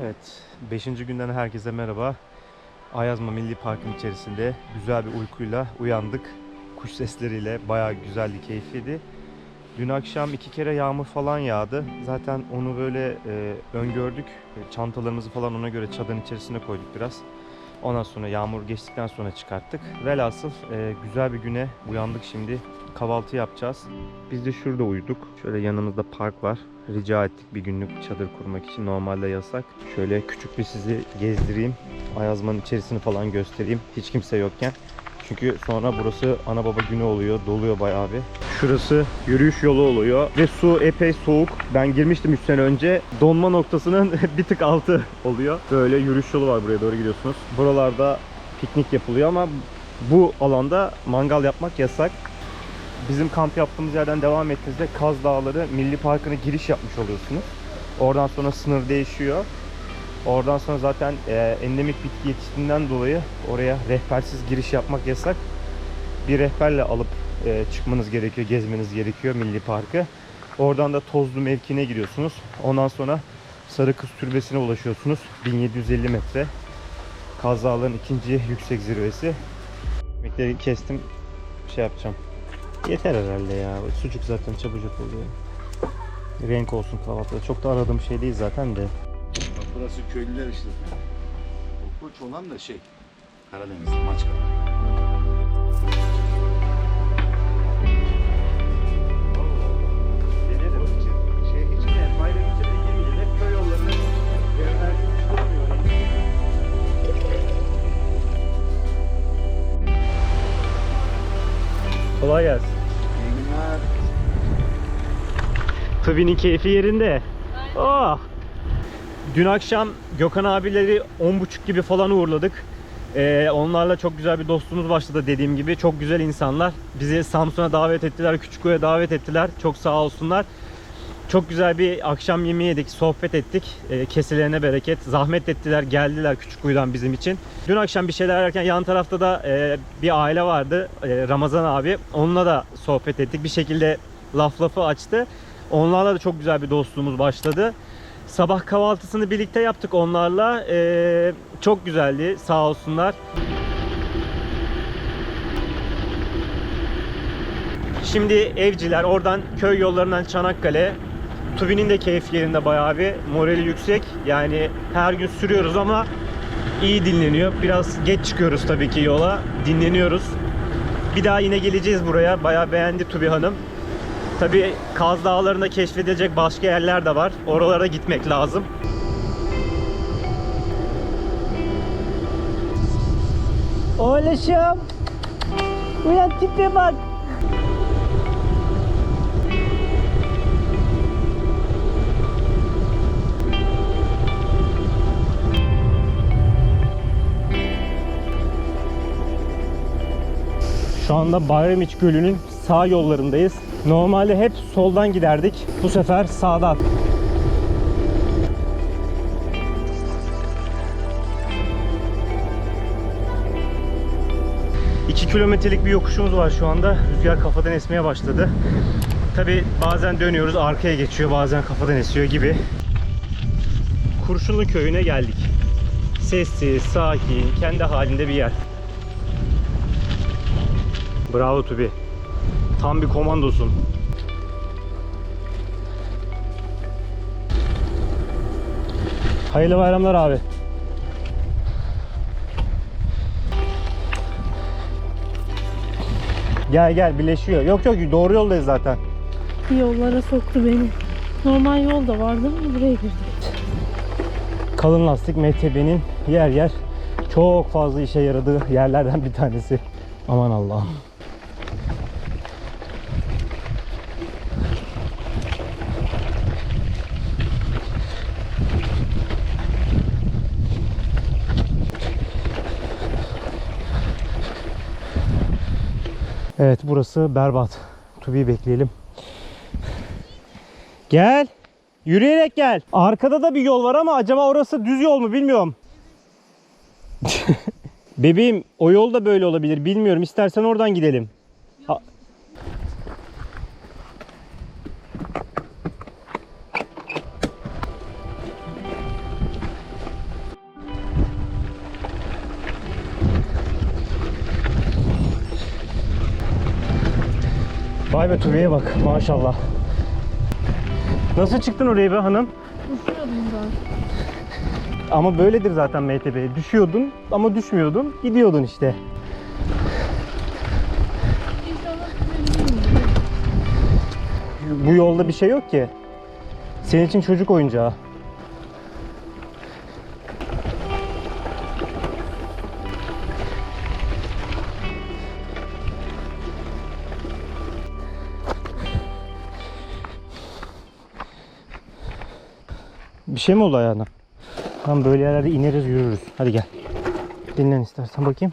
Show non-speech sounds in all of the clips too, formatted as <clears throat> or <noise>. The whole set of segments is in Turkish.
Evet, 5. günden herkese merhaba. Ayazma Milli Park'ın içerisinde güzel bir uykuyla uyandık. Kuş sesleriyle bayağı güzeldi, keyifliydi. Dün akşam iki kere yağmur falan yağdı. Zaten onu böyle e, öngördük. Çantalarımızı falan ona göre çadırın içerisine koyduk biraz. Ondan sonra yağmur geçtikten sonra çıkarttık. Velhasıl e, güzel bir güne uyandık şimdi. Kahvaltı yapacağız. Biz de şurada uyuduk. Şöyle yanımızda park var. Rica ettik bir günlük çadır kurmak için. Normalde yasak. Şöyle küçük bir sizi gezdireyim. Ayazmanın içerisini falan göstereyim. Hiç kimse yokken. Çünkü sonra burası ana baba günü oluyor. Doluyor bayağı bir. Şurası yürüyüş yolu oluyor. Ve su epey soğuk. Ben girmiştim 3 sene önce. Donma noktasının <laughs> bir tık altı oluyor. Böyle yürüyüş yolu var buraya doğru gidiyorsunuz. Buralarda piknik yapılıyor ama bu alanda mangal yapmak yasak. Bizim kamp yaptığımız yerden devam ettiğinizde Kaz Dağları Milli Parkı'na giriş yapmış oluyorsunuz. Oradan sonra sınır değişiyor. Oradan sonra zaten e, endemik bitki yetiştiğinden dolayı oraya rehbersiz giriş yapmak yasak. Bir rehberle alıp e, çıkmanız gerekiyor, gezmeniz gerekiyor Milli Parkı. Oradan da Tozlu mevkine giriyorsunuz. Ondan sonra Sarı Kız Türbesi'ne ulaşıyorsunuz. 1750 metre. Kaz Dağları'nın ikinci yüksek zirvesi. Ekmekleri kestim. Şey yapacağım. Yeter herhalde ya. Sucuk zaten çabucak oluyor. Renk olsun kahvaltıda. Çok da aradığım şey değil zaten de. Bak burası köylüler işte. Koç olan da şey. Karadeniz, Maçka. Şey hiç Tabi'nin keyfi yerinde. Oh. Dün akşam Gökhan abileri 10.30 gibi falan uğurladık. Ee, onlarla çok güzel bir dostluğumuz başladı dediğim gibi. Çok güzel insanlar. Bizi Samsun'a davet ettiler, Küçükkuyu'ya davet ettiler. Çok sağ olsunlar. Çok güzel bir akşam yemeği yedik, sohbet ettik. Ee, keselerine bereket. Zahmet ettiler, geldiler Küçükkuyu'dan bizim için. Dün akşam bir şeyler yerken yan tarafta da e, bir aile vardı. e, Ramazan abi. Onunla da sohbet ettik. Bir şekilde laf lafı açtı. Onlarla da çok güzel bir dostluğumuz başladı. Sabah kahvaltısını birlikte yaptık onlarla. Ee, çok güzeldi sağ olsunlar. Şimdi evciler oradan köy yollarından Çanakkale. Tubi'nin de keyif yerinde bayağı bir morali yüksek. Yani her gün sürüyoruz ama iyi dinleniyor. Biraz geç çıkıyoruz tabii ki yola. Dinleniyoruz. Bir daha yine geleceğiz buraya. Bayağı beğendi Tubi Hanım. Tabii Kaz Dağları'nda keşfedilecek başka yerler de var. Oralara gitmek lazım. Oğluşum. Uyan tipe bak. Şu anda Bayramiç Gölü'nün sağ yollarındayız. Normalde hep soldan giderdik. Bu sefer sağdan. İki kilometrelik bir yokuşumuz var şu anda. Rüzgar kafadan esmeye başladı. Tabi bazen dönüyoruz arkaya geçiyor bazen kafadan esiyor gibi. Kurşunlu köyüne geldik. Sessiz, sakin, kendi halinde bir yer. Bravo Tubi. Tam bir komandosun. Hayırlı bayramlar abi. Gel gel birleşiyor. Yok yok doğru yoldayız zaten. Yollara soktu beni. Normal yol da vardı ama buraya girdik. Kalın lastik MTB'nin yer yer çok fazla işe yaradığı yerlerden bir tanesi. Aman Allah'ım. Evet burası berbat. Tubi'yi bekleyelim. Gel. Yürüyerek gel. Arkada da bir yol var ama acaba orası düz yol mu bilmiyorum. <laughs> Bebeğim o yol da böyle olabilir bilmiyorum. İstersen oradan gidelim. Vay be Tubi'ye bak maşallah. Nasıl çıktın oraya be hanım? Uçuyordum ben. Ama böyledir zaten MTB. Düşüyordun ama düşmüyordun. Gidiyordun işte. İnşallah Bu yolda bir şey yok ki. Senin için çocuk oyuncağı. Şey mi oldu ayağına? Tam böyle yerlerde ineriz yürürüz. Hadi gel. Dinlen istersen bakayım.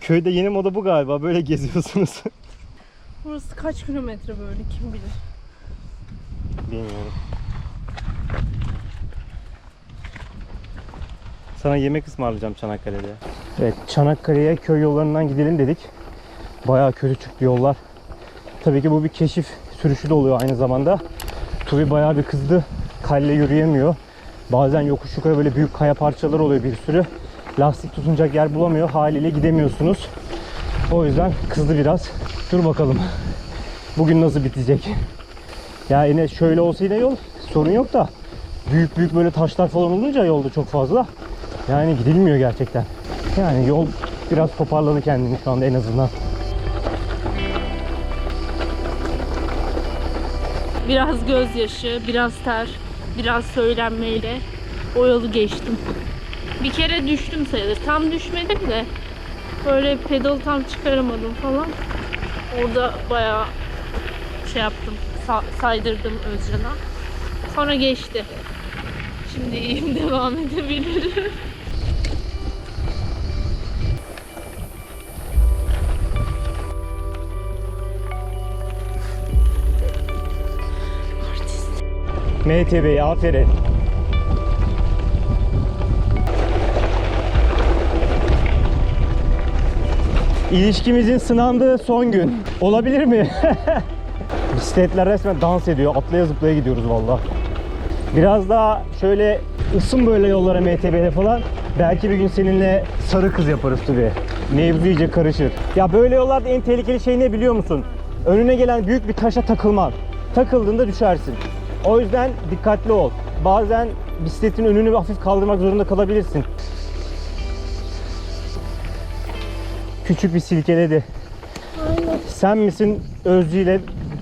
Köyde yeni moda bu galiba. Böyle geziyorsunuz. Burası kaç kilometre böyle kim bilir. Bilmiyorum. Sana yemek ısmarlayacağım Çanakkale'de. Evet, Çanakkale'ye köy yollarından gidelim dedik. Bayağı kötü çıktı yollar. Tabii ki bu bir keşif sürüşü de oluyor aynı zamanda. Tuvi bayağı bir kızdı. Kalle yürüyemiyor. Bazen yokuş yukarı böyle büyük kaya parçaları oluyor bir sürü. Lastik tutunacak yer bulamıyor. Haliyle gidemiyorsunuz. O yüzden kızdı biraz. Dur bakalım. Bugün nasıl bitecek? Ya yine şöyle olsa yine yol sorun yok da büyük büyük böyle taşlar falan olunca yolda çok fazla yani gidilmiyor gerçekten. Yani yol biraz toparladı kendini şu anda en azından. Biraz gözyaşı, biraz ter, biraz söylenmeyle o yolu geçtim. Bir kere düştüm sayılır. Tam düşmedim de böyle pedal tam çıkaramadım falan. Orada bayağı şey yaptım, sa- saydırdım Özcan'a. Sonra geçti. Şimdi iyiyim, <laughs> devam edebilirim. MTB aferin. İlişkimizin sınandığı son gün. Olabilir mi? <laughs> Bisikletler resmen dans ediyor. Atlaya zıplaya gidiyoruz valla. Biraz daha şöyle ısın böyle yollara MTB'de falan. Belki bir gün seninle sarı kız yaparız tabii. Mevzu iyice karışır. Ya böyle yollarda en tehlikeli şey ne biliyor musun? Önüne gelen büyük bir taşa takılman. Takıldığında düşersin. O yüzden dikkatli ol. Bazen bisikletin önünü hafif kaldırmak zorunda kalabilirsin. Küçük bir silkeledi. Aynen. Sen misin Özcü ile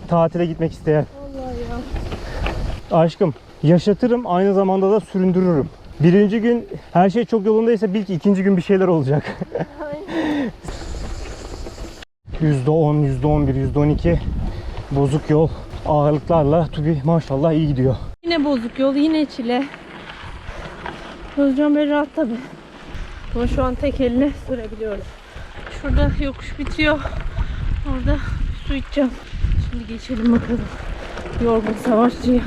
tatile gitmek isteyen? Vallahi ya. Aşkım yaşatırım aynı zamanda da süründürürüm. Birinci gün her şey çok yolundaysa bil ki ikinci gün bir şeyler olacak. %10, %11, %12 bozuk yol ağırlıklarla Tubi maşallah iyi gidiyor. Yine bozuk yol, yine çile. Özcan Bey rahat tabi. Ama şu an tek elle sürebiliyoruz. Şurada yokuş bitiyor. Orada su içeceğim. Şimdi geçelim bakalım. Yorgun savaşçıya.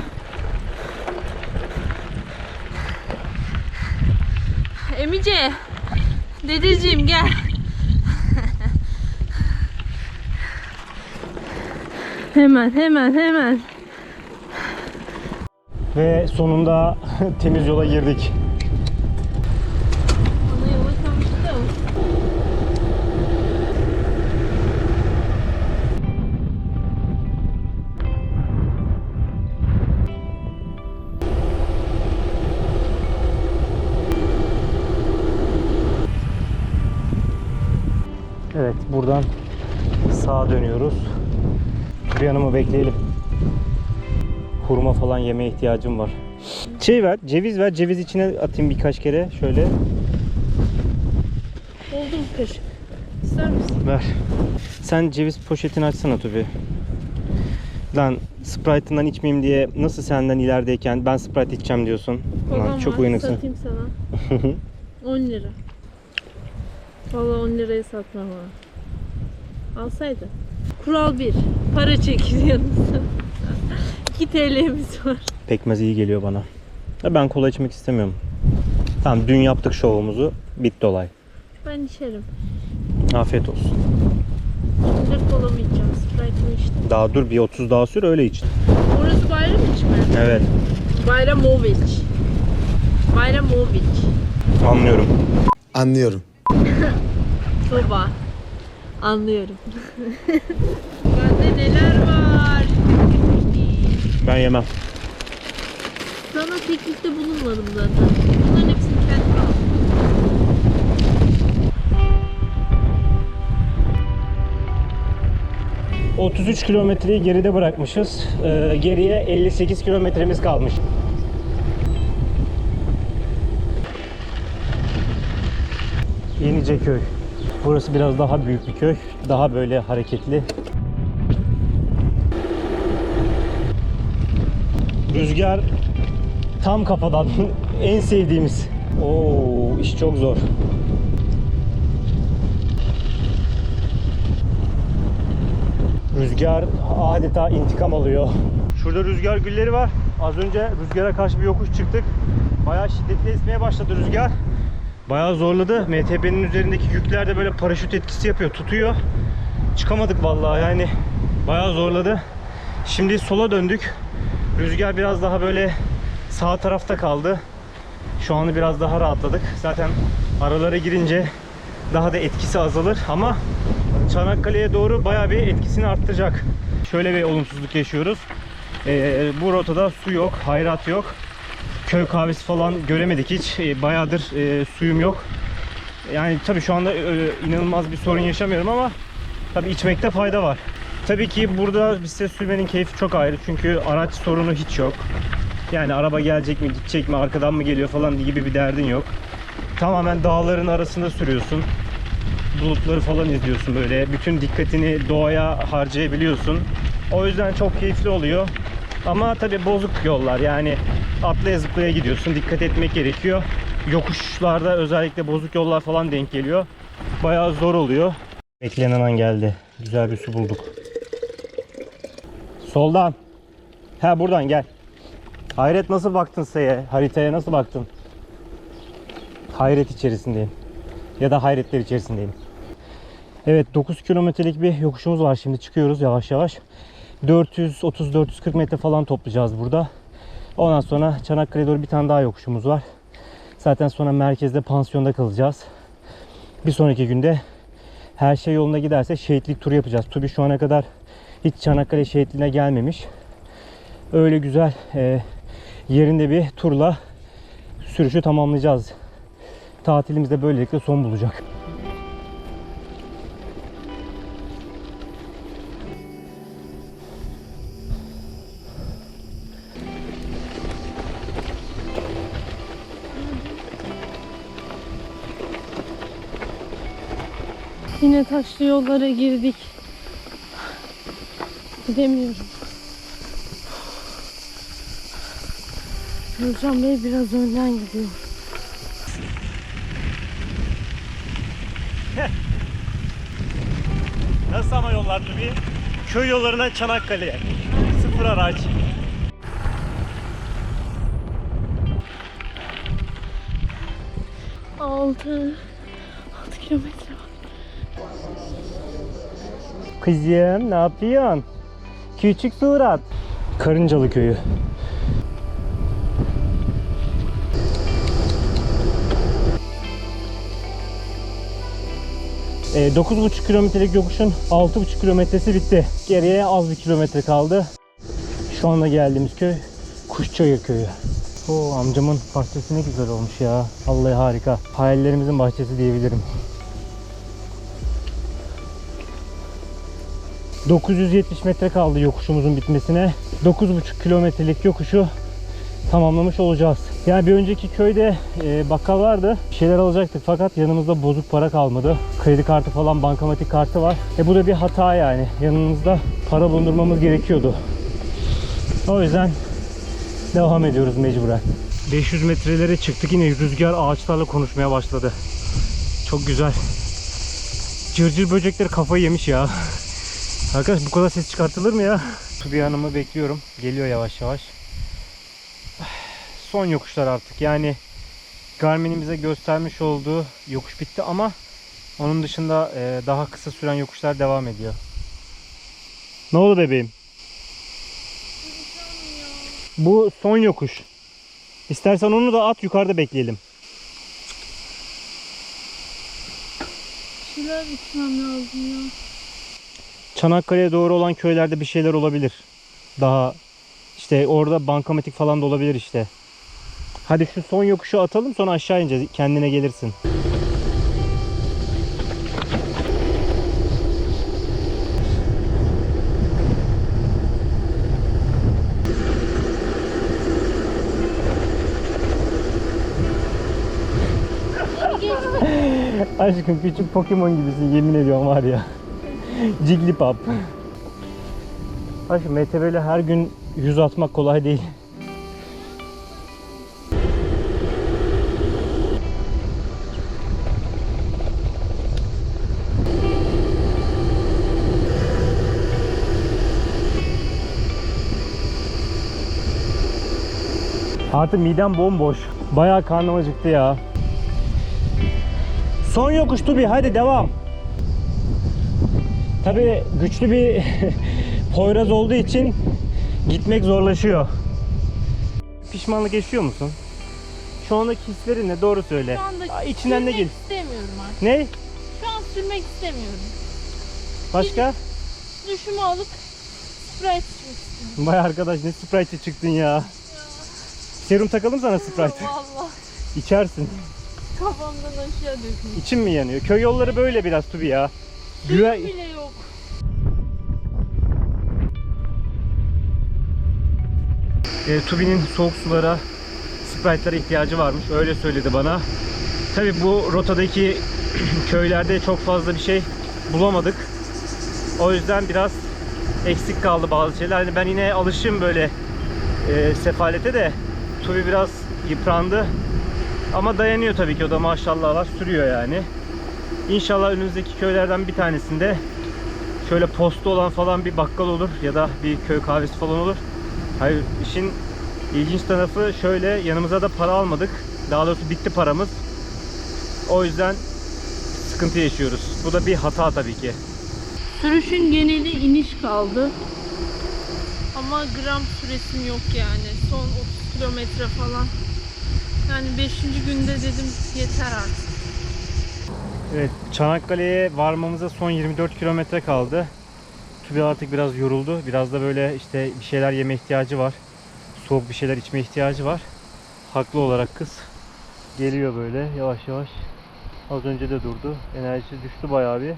Emice. Dedeciğim gel. Hemen hemen hemen. Ve sonunda <laughs> temiz yola girdik. Bekleyelim. Hurma falan yemeye ihtiyacım var. Şey ver, ceviz ver. Ceviz içine atayım birkaç kere. Şöyle Oldu mu kaşık? İster misin? ver. Sen ceviz poşetini açsana Tubi. Lan Sprite'ından içmeyeyim diye nasıl senden ilerideyken ben Sprite içeceğim diyorsun. Kolam Lan çok uyanıksın. Satayım sana. <laughs> 10 lira. Vallahi 10 liraya satmam ha. Alsaydın. Kural 1. Para çekil yanınızda. 2 TL'miz var. Pekmez iyi geliyor bana. Ben kola içmek istemiyorum. Tamam dün yaptık şovumuzu. Bitti olay. Ben içerim. Afiyet olsun. Şimdi kola mı içeceğim? Sprite mi içtim? Daha dur bir 30 daha sür öyle iç. Orası bayram iç mi? Evet. Bayramovic. Bayramovic. Anlıyorum. Anlıyorum. <laughs> Tuğba. Anlıyorum. Bende neler var? Ben yemem. Sana teklifte bulunmadım zaten. Bunların hepsini kendim aldım. Cık. 33 kilometreyi geride bırakmışız. Ee, geriye 58 kilometremiz kalmış. Yeniceköy. Burası biraz daha büyük bir köy. Daha böyle hareketli. Rüzgar tam kafadan <laughs> en sevdiğimiz. Oo, iş çok zor. Rüzgar adeta intikam alıyor. Şurada rüzgar gülleri var. Az önce rüzgara karşı bir yokuş çıktık. Bayağı şiddetli esmeye başladı rüzgar. Bayağı zorladı. MTB'nin üzerindeki yükler de böyle paraşüt etkisi yapıyor, tutuyor. Çıkamadık vallahi yani. Bayağı zorladı. Şimdi sola döndük. Rüzgar biraz daha böyle sağ tarafta kaldı. Şu anı biraz daha rahatladık. Zaten aralara girince daha da etkisi azalır ama Çanakkale'ye doğru bayağı bir etkisini arttıracak. Şöyle bir olumsuzluk yaşıyoruz. Ee, bu rotada su yok, hayrat yok. Köy kahvesi falan göremedik hiç. Ee, bayağıdır e, suyum yok. Yani tabii şu anda e, inanılmaz bir sorun yaşamıyorum ama tabii içmekte fayda var. Tabii ki burada bisiklet sürmenin keyfi çok ayrı çünkü araç sorunu hiç yok. Yani araba gelecek mi, gidecek mi, arkadan mı geliyor falan gibi bir derdin yok. Tamamen dağların arasında sürüyorsun bulutları falan izliyorsun böyle. Bütün dikkatini doğaya harcayabiliyorsun. O yüzden çok keyifli oluyor. Ama tabi bozuk yollar yani atlaya zıplaya gidiyorsun. Dikkat etmek gerekiyor. Yokuşlarda özellikle bozuk yollar falan denk geliyor. Bayağı zor oluyor. Beklenen an geldi. Güzel bir su bulduk. Soldan. Ha buradan gel. Hayret nasıl baktın S'ye? Haritaya nasıl baktın? Hayret içerisindeyim. Ya da hayretler içerisindeyim. Evet 9 kilometrelik bir yokuşumuz var. Şimdi çıkıyoruz yavaş yavaş. 430-440 metre falan toplayacağız burada. Ondan sonra Çanakkale'ye doğru bir tane daha yokuşumuz var. Zaten sonra merkezde pansiyonda kalacağız. Bir sonraki günde her şey yoluna giderse şehitlik turu yapacağız. Tubi şu ana kadar hiç Çanakkale şehitliğine gelmemiş. Öyle güzel e, yerinde bir turla sürüşü tamamlayacağız. Tatilimiz de böylelikle son bulacak. Yine taşlı yollara girdik. Gidemiyorum. Nurcan Bey biraz önden gidiyor. <laughs> Nasıl ama yollar Tubi? Köy yollarından Çanakkale'ye. Sıfır araç. Altı. Altı kilometre Kızım ne yapıyorsun? Küçük surat. Karıncalı köyü. E, 9,5 kilometrelik yokuşun 6,5 kilometresi bitti. Geriye az bir kilometre kaldı. Şu anda geldiğimiz köy Kuşçayır köyü. O amcamın bahçesi ne güzel olmuş ya. Vallahi harika. Hayallerimizin bahçesi diyebilirim. 970 metre kaldı yokuşumuzun bitmesine. 9,5 kilometrelik yokuşu tamamlamış olacağız. Yani bir önceki köyde e, bakkal vardı. Bir şeyler alacaktık fakat yanımızda bozuk para kalmadı. Kredi kartı falan bankamatik kartı var. E bu da bir hata yani. Yanımızda para bulundurmamız gerekiyordu. O yüzden devam ediyoruz mecburen. 500 metrelere çıktık yine rüzgar ağaçlarla konuşmaya başladı. Çok güzel. Cırcır böcekler kafayı yemiş ya. Arkadaş bu kadar ses çıkartılır mı ya? Tubi Hanım'ı bekliyorum. Geliyor yavaş yavaş. Son yokuşlar artık. Yani Garmin'in bize göstermiş olduğu yokuş bitti ama onun dışında e, daha kısa süren yokuşlar devam ediyor. Ne oldu bebeğim? Bu son yokuş. İstersen onu da at yukarıda bekleyelim. şeyler içmem lazım ya. Çanakkale'ye doğru olan köylerde bir şeyler olabilir. Daha işte orada bankamatik falan da olabilir işte. Hadi şu son yokuşu atalım sonra aşağı ineceğiz. Kendine gelirsin. <laughs> Aşkım küçük Pokemon gibisin yemin ediyorum var ya. Jigglypuff. Aşkım MTB'yle her gün yüz atmak kolay değil. Artık midem bomboş. Bayağı karnım acıktı ya. Son yokuş Tubi hadi devam. Tabii güçlü bir <laughs> Poyraz olduğu için gitmek zorlaşıyor. Pişmanlık yaşıyor musun? Şu andaki hislerin ne? Doğru söyle. Şu anda Aa, içinden ne sürmek gel? istemiyorum artık. Ne? Şu an sürmek istemiyorum. Başka? Duşumu alıp Sprite içmek istiyorum. Vay arkadaş ne Sprite'e çıktın ya. Serum takalım sana Sprite. Valla İçersin. kafamdan aşağı dökülüyor. İçin mi yanıyor? Köy yolları böyle biraz Tubi ya. Suyum bile yok. E, Tubi'nin soğuk sulara, Sprite'lara ihtiyacı varmış. Öyle söyledi bana. Tabi bu rotadaki <clears throat> köylerde çok fazla bir şey bulamadık. O yüzden biraz eksik kaldı bazı şeyler. Hani ben yine alışım böyle e, sefalete de Tubi biraz yıprandı. Ama dayanıyor tabii ki o da maşallah var sürüyor yani. İnşallah önümüzdeki köylerden bir tanesinde şöyle posta olan falan bir bakkal olur ya da bir köy kahvesi falan olur. Hayır işin ilginç tarafı şöyle yanımıza da para almadık. Daha doğrusu bitti paramız. O yüzden sıkıntı yaşıyoruz. Bu da bir hata tabii ki. Sürüşün geneli iniş kaldı. Ama gram süresim yok yani. Son 30 kilometre falan. Yani 5. günde dedim yeter artık. Evet Çanakkale'ye varmamıza son 24 kilometre kaldı. Tubi artık biraz yoruldu. Biraz da böyle işte bir şeyler yeme ihtiyacı var. Soğuk bir şeyler içme ihtiyacı var. Haklı olarak kız. Geliyor böyle yavaş yavaş. Az önce de durdu. Enerjisi düştü bayağı bir.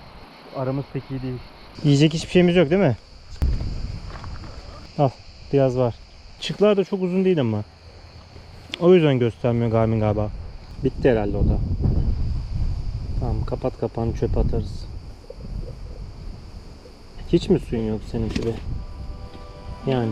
Aramız pek iyi değil. Yiyecek hiçbir şeyimiz yok değil mi? Al biraz var. Çıklar da çok uzun değil ama. O yüzden göstermiyor Garmin galiba. Bitti herhalde o da. Tamam kapat kapağını çöpe atarız. Hiç mi suyun yok senin gibi? Yani.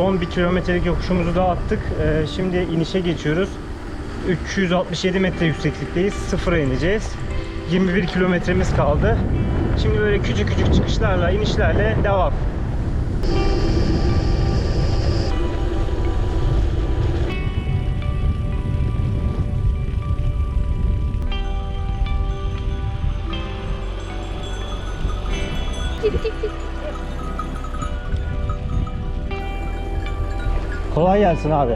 Son bir kilometrelik yokuşumuzu da attık. Ee, şimdi inişe geçiyoruz. 367 metre yükseklikteyiz. Sıfıra ineceğiz. 21 kilometremiz kaldı. Şimdi böyle küçük küçük çıkışlarla, inişlerle devam. Kolay gelsin abi.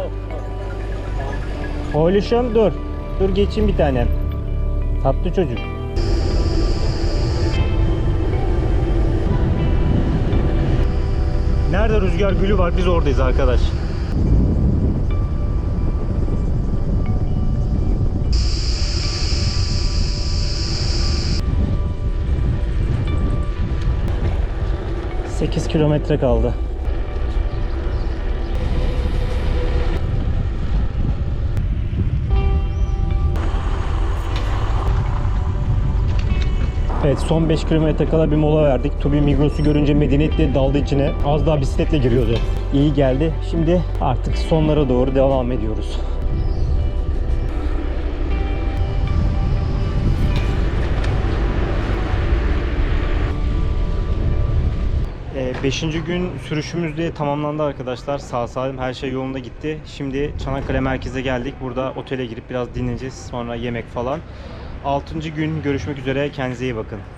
Oğluşum dur. Dur geçeyim bir tane. Tatlı çocuk. Nerede rüzgar gülü var biz oradayız arkadaş. Sekiz kilometre kaldı. Evet son 5 kilometre kala bir mola verdik. Tubi Migros'u görünce medeniyetle daldı içine. Az daha bisikletle giriyordu. İyi geldi. Şimdi artık sonlara doğru devam ediyoruz. Ee, Beşinci gün sürüşümüz de tamamlandı arkadaşlar. Sağ salim her şey yolunda gitti. Şimdi Çanakkale merkeze geldik. Burada otele girip biraz dinleneceğiz. Sonra yemek falan. Altıncı gün görüşmek üzere. Kendinize iyi bakın.